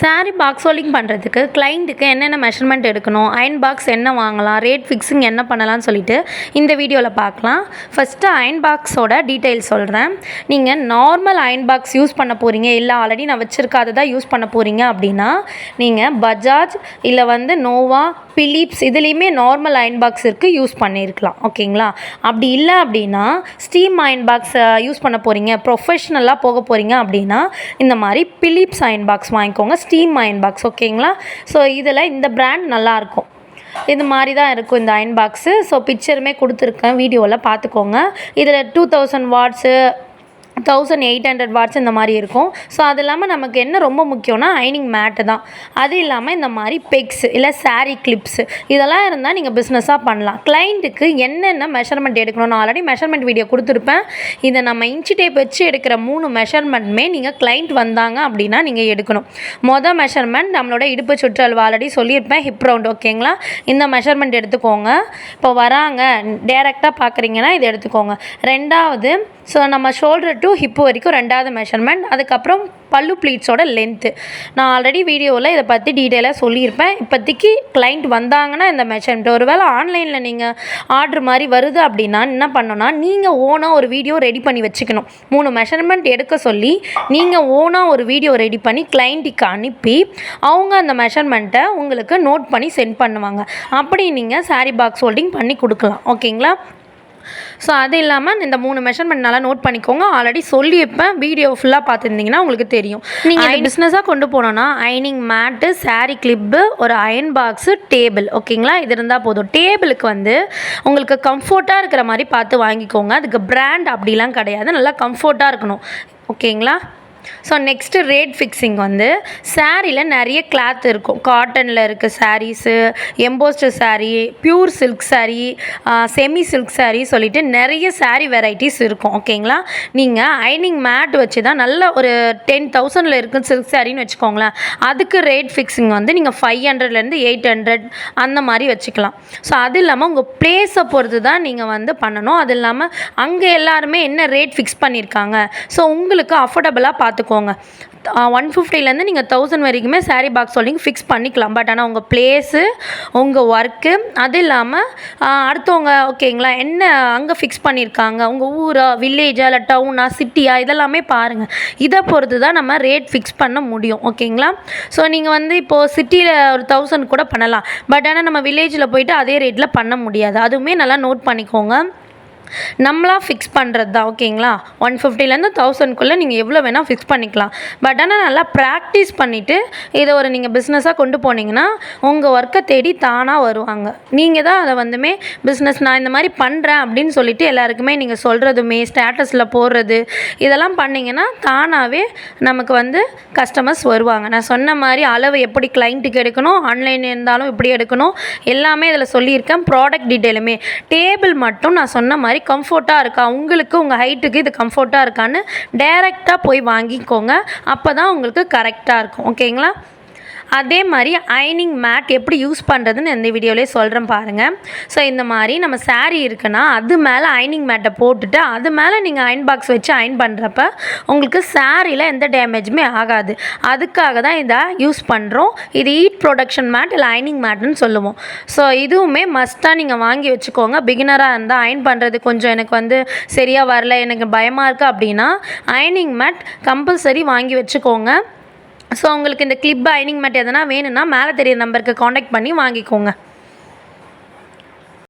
Sari box holding பண்ணுறதுக்கு கிளைண்ட்டுக்கு என்னென்ன measurement எடுக்கணும்? அயன் பாக்ஸ் என்ன வாங்கலாம்? ரேட் ஃபிக்ஸிங் என்ன பண்ணலாம்னு சொல்லிட்டு இந்த வீடியோவில் பார்க்கலாம். ஃபஸ்ட்டு அயன் பாக்ஸோட டீட்டெயில்ஸ் சொல்கிறேன் நீங்கள் நார்மல் அயன் பாக்ஸ் யூஸ் பண்ண போகிறீங்க இல்லை ஆல்ரெடி நான் வச்சுருக்காத தான் யூஸ் பண்ண போகிறீங்க அப்படின்னா நீங்கள் பஜாஜ் இல்லை வந்து நோவா பிலிப்ஸ் இதுலேயுமே நார்மல் அயன் பாக்ஸ் இருக்குது யூஸ் பண்ணியிருக்கலாம் ஓகேங்களா அப்படி இல்லை அப்படின்னா ஸ்டீம் அயன் பாக்ஸ் யூஸ் பண்ண போகிறீங்க ப்ரொஃபஷ்னலாக போக போகிறீங்க அப்படின்னா இந்த மாதிரி பிலிப்ஸ் அயன் பாக்ஸ் வாங்கிக்கோங்க. ஸ்டீம் அயன் பாக்ஸ் ஓகேங்களா ஸோ இதில் இந்த பிராண்ட் நல்லாயிருக்கும் இது மாதிரி தான் இருக்கும் இந்த அயன் பாக்ஸு ஸோ பிக்சருமே கொடுத்துருக்கேன் வீடியோவில் பார்த்துக்கோங்க இதில் two thousand watts thousand eight hundred watts இந்த மாதிரி இருக்கும். ஸோ அது இல்லாமல் நமக்கு என்ன ரொம்ப முக்கியம்னா ஐனிங் மேட்டு தான். அது இல்லாமல் இந்த மாதிரி பெக்ஸ் இல்லை saree கிளிப்ஸு இதெல்லாம் இருந்தால் நீங்கள் பிஸ்னஸாக பண்ணலாம். கிளைண்ட்டுக்கு என்னென்ன மெஷர்மெண்ட் எடுக்கணும் நான் ஆல்ரெடி மெஷர்மெண்ட் வீடியோ கொடுத்துருப்பேன். இதை நம்ம இன்ச்சி டேப் வச்சு எடுக்கிற மூணு மெஷர்மெண்ட்டுமே நீங்கள் கிளைண்ட் வந்தாங்க அப்படின்னா நீங்கள் எடுக்கணும். மொதல் மெஷர்மெண்ட் நம்மளோட இடுப்பு சுற்றளவு ஆல்ரெடி சொல்லியிருப்பேன். ஹிப் ரவுண்ட் ஓகேங்களா இந்த மெஷர்மெண்ட் எடுத்துக்கோங்க. இப்போ வராங்க டேரெக்டாக பார்க்குறீங்கன்னா இதை எடுத்துக்கோங்க. ரெண்டாவது ஸோ நம்ம ஷோல்டர் டு ஹிப்பு வரைக்கும் ரெண்டாவது மெஷர்மெண்ட் அதுக்கப்புறம் பல்லு ப்ளீட்ஸோட லென்த்து நான் ஆல்ரெடி வீடியோவில் இதை பற்றி டீட்டெயிலாக சொல்லியிருப்பேன். இப்போதைக்கு கிளைண்ட் வந்தாங்கன்னா இந்த மெஷர்மெண்ட் ஒருவேளை ஆன்லைனில் நீங்கள் ஆர்டர் மாதிரி வருது அப்படின்னா என்ன பண்ணணும்னா நீங்கள் ஓனாக ஒரு வீடியோ ரெடி பண்ணி வச்சுக்கணும். மூணு மெஷர்மெண்ட் எடுக்க சொல்லி நீங்கள் ஓனாக ஒரு வீடியோ ரெடி பண்ணி கிளைண்ட்டுக்கு அனுப்பி அவங்க அந்த மெஷர்மெண்ட்டை உங்களுக்கு நோட் பண்ணி சென்ட் பண்ணுவாங்க. அப்படி நீங்கள் சாரி பாக்ஸ் ஹோல்டிங் பண்ணி கொடுக்கலாம். ஓகேங்களா? ஸோ அது இல்லாமல் இந்த மூணு மெஷர்மெண்ட் நல்லா நோட் பண்ணிக்கோங்க. ஆல்ரெடி சொல்லியிருப்பேன். வீடியோ ஃபுல்லாக பார்த்துருந்தீங்கன்னா உங்களுக்கு தெரியும். நீங்கள் பிஸ்னஸாக கொண்டு போனோன்னா அயனிங் மேட்டு saree கிளிப்பு ஒரு அயன் பாக்ஸு டேபிள் ஓகேங்களா இது இருந்தால் போதும். டேபிளுக்கு வந்து உங்களுக்கு கம்ஃபர்ட்டாக இருக்கிற மாதிரி பார்த்து வாங்கிக்கோங்க. அதுக்கு பிராண்ட் அப்படிலாம் கிடையாது. நல்லா கம்ஃபர்ட்டாக இருக்கணும். ஓகேங்களா ஸோ நெக்ஸ்ட்டு ரேட் ஃபிக்ஸிங் வந்து சாரியில் நிறைய கிளாத் இருக்கும். காட்டனில் இருக்க sarees embossed saree pure silk saree semi silk saree சொல்லிட்டு நிறைய saree வெரைட்டிஸ் இருக்கும். ஓகேங்களா நீங்கள் அயனிங் மேட் வச்சு தான் நல்ல ஒரு டென் தௌசண்டில் இருக்கு சில்க் சாரின்னு வச்சுக்கோங்களேன். அதுக்கு ரேட் ஃபிக்ஸிங் வந்து நீங்கள் ஃபைவ் ஹண்ட்ரட்லேருந்து எயிட் ஹண்ட்ரட் அந்த மாதிரி வச்சுக்கலாம். ஸோ அது இல்லாமல் உங்கள் ப்ளேஸை பொறுத்து தான் நீங்கள் வந்து பண்ணணும். அது இல்லாமல் அங்கே எல்லாருமே என்ன ரேட் ஃபிக்ஸ் பண்ணியிருக்காங்க ஸோ உங்களுக்கு அஃபோர்டபுளாக பார்த்துக்கோங்க. ஒன் ஃபிஃப்டிலேருந்து நீங்கள் தௌசண்ட் வரைக்குமே சாரீ பாக்ஸ் சொல்லிங்க ஃபிக்ஸ் பண்ணிக்கலாம். பட் ஆனால் உங்கள் பிளேஸு உங்கள் ஒர்க்கு அது இல்லாமல் அடுத்தவங்க ஓகேங்களா என்ன அங்கே ஃபிக்ஸ் பண்ணியிருக்காங்க உங்கள் ஊரா வில்லேஜா இல்லை டவுனா சிட்டியா இதெல்லாமே பாருங்கள் இதை பொறுத்து தான் நம்ம ரேட் ஃபிக்ஸ் பண்ண முடியும். ஓகேங்களா ஸோ நீங்கள் வந்து இப்போது சிட்டியில் ஒரு தௌசண்ட் கூட பண்ணலாம். பட் ஆனால் நம்ம வில்லேஜில் போயிட்டு அதே ரேட்டில் பண்ண முடியாது. அதுவுமே நல்லா நோட் பண்ணிக்கோங்க. நம்மளாக ஃபிக்ஸ் பண்ணுறது தான் ஓகேங்களா ஒன் ஃபிஃப்டிலேருந்து தௌசண்ட்குள்ளே நீங்கள் எவ்வளோ வேணால் ஃபிக்ஸ் பண்ணிக்கலாம். பட் ஆனால் நல்லா ப்ராக்டிஸ் பண்ணிவிட்டு இதை ஒரு நீங்கள் பிஸ்னஸாக கொண்டு போனீங்கன்னா உங்கள் ஒர்க்கை தேடி தானாக வருவாங்க. நீங்கள் தான் அதை வந்துமே பிஸ்னஸ் நான் இந்த மாதிரி பண்ணுறேன் அப்படின்னு சொல்லிட்டு எல்லாருக்குமே நீங்கள் சொல்கிறதுமே ஸ்டேட்டஸில் போடுறது இதெல்லாம் பண்ணிங்கன்னா தானாகவே நமக்கு வந்து கஸ்டமர்ஸ் வருவாங்க. நான் சொன்ன மாதிரி அளவு எப்படி கிளைண்ட்டுக்கு எடுக்கணும் ஆன்லைன் இருந்தாலும் எப்படி எடுக்கணும் எல்லாமே இதில் சொல்லியிருக்கேன். ப்ராடக்ட் டீட்டெயிலுமே டேபிள் மட்டும் நான் சொன்ன மாதிரி கம்ஃபர்ட்டாக இருக்கா? உங்களுக்கு உங்கள் ஹைட்டுக்கு இது கம்ஃபர்ட்டாக இருக்கான்னு டைரெக்டாக போய் வாங்கிக்கோங்க. அப்போ தான் உங்களுக்கு கரெக்டாக இருக்கும். ஓகேங்களா அதே மாதிரி அயனிங் மேட் எப்படி யூஸ் பண்ணுறதுன்னு இந்த வீடியோலேயே சொல்கிறேன் பாருங்கள் ஸோ இந்த மாதிரி நம்ம சாரீ இருக்குன்னா அது மேலே அயனிங் மேட்டை போட்டுட்டு அது மேலே நீங்கள் அயன் பாக்ஸ் வச்சு அயன் பண்ணுறப்ப உங்களுக்கு சாரியில் எந்த டேமேஜுமே ஆகாது. அதுக்காக தான் இதை யூஸ் பண்ணுறோம் இது ஈட் ப்ரொடக்ஷன் மேட் இல்லை அயனிங் மேட்னு சொல்லுவோம். ஸோ இதுவுமே மஸ்ட்டாக நீங்கள் வாங்கி வச்சுக்கோங்க. பிகினராக இருந்தால் அயன் பண்ணுறது கொஞ்சம் எனக்கு வந்து சரியாக வரல எனக்கு பயமாக இருக்குது அப்படின்னா அயனிங் மேட் கம்பல்சரி வாங்கி வச்சுக்கோங்க. ஸோ உங்களுக்கு இந்த கிளிப் அயனிங் மட்டும் எதனா வேணும்னா மேலே தெரியுற நம்பருக்கு காண்டாக்ட் பண்ணி வாங்கிக்கோங்க.